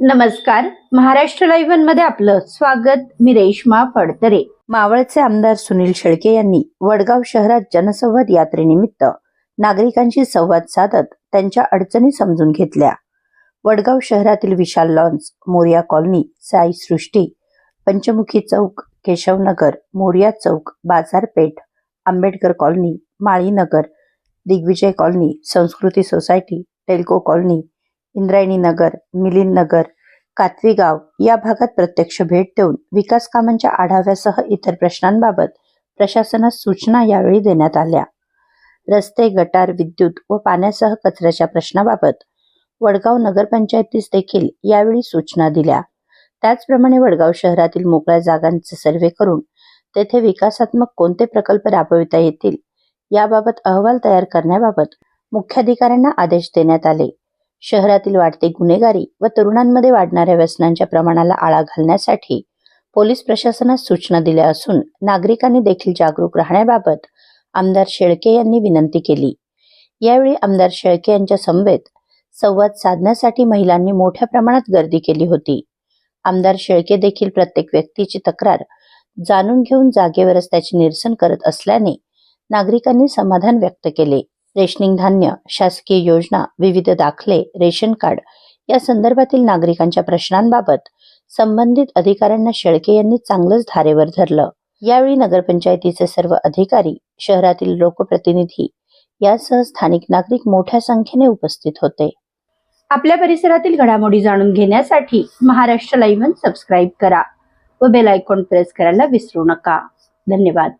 नमस्कार. महाराष्ट्र लाईव्हमध्ये आपलं स्वागत. मी रेश्मा फडतरे. मावळचे आमदार सुनील शेळके यांनी वडगाव शहरात जनसंवाद यात्रेनिमित्त नागरिकांशी संवाद साधत त्यांच्या अडचणी समजून घेतल्या. वडगाव शहरातील विशाल लॉन्स मोर्या कॉलनी साई सृष्टी पंचमुखी चौक केशवनगर मोरिया चौक बाजारपेठ Ambedkar colony Malinagar Digvijay colony Sanskruti society Telco colony Indrayani Nagar Milind Nagar Katvigaon या भागात प्रत्यक्ष भेट देऊन विकास कामांच्या आढाव्यासह इतर प्रश्नांबाबत प्रशासनास सूचना यावेळी देण्यात आल्या. रस्ते गटार विद्युत व पाण्यासह कचऱ्याच्या प्रश्नाबाबत वडगाव नगरपंचायतीस देखील यावेळी सूचना दिल्या. त्याचप्रमाणे वडगाव शहरातील मोकळ्या जागांचे सर्वे करून तेथे विकासात्मक कोणते प्रकल्प राबविता येतील याबाबत अहवाल तयार करण्याबाबत मुख्याधिकाऱ्यांना आदेश देण्यात आले. शहरातील वाढते गुन्हेगारी व तरुणांमध्ये वाढणाऱ्या व्यसनांच्या प्रमाणाला आळा घालण्यासाठी पोलीस प्रशासनास सूचना दिल्या असून नागरिकांनी देखील जागरूक राहण्याबाबत आमदार शेळके यांनी विनंती केली. यावेळी आमदार शेळके यांच्या समवेत संवाद साधण्यासाठी महिलांनी मोठ्या प्रमाणात गर्दी केली होती. आमदार शेळके देखील प्रत्येक व्यक्तीची तक्रार जाणून घेऊन जागेवरच त्याचे निरसन करत असल्याने नागरिकांनी समाधान व्यक्त केले. रेशनिंग धान्य शासकीय योजना विविध दाखले रेशन कार्ड या संदर्भातील नागरिकांच्या प्रश्नांबाबत संबंधित अधिकाऱ्यांना शेळके यांनी चांगलंच धारेवर धरलं. यावेळी नगरपंचायतीचे सर्व अधिकारी शहरातील लोकप्रतिनिधी यासह स्थानिक नागरिक मोठ्या संख्येने उपस्थित होते. आपल्या परिसरातील घडामोडी जाणून घेण्यासाठी महाराष्ट्र लाईव्ह सबस्क्राईब करा व बेल आयकॉन प्रेस करायला विसरू नका. धन्यवाद.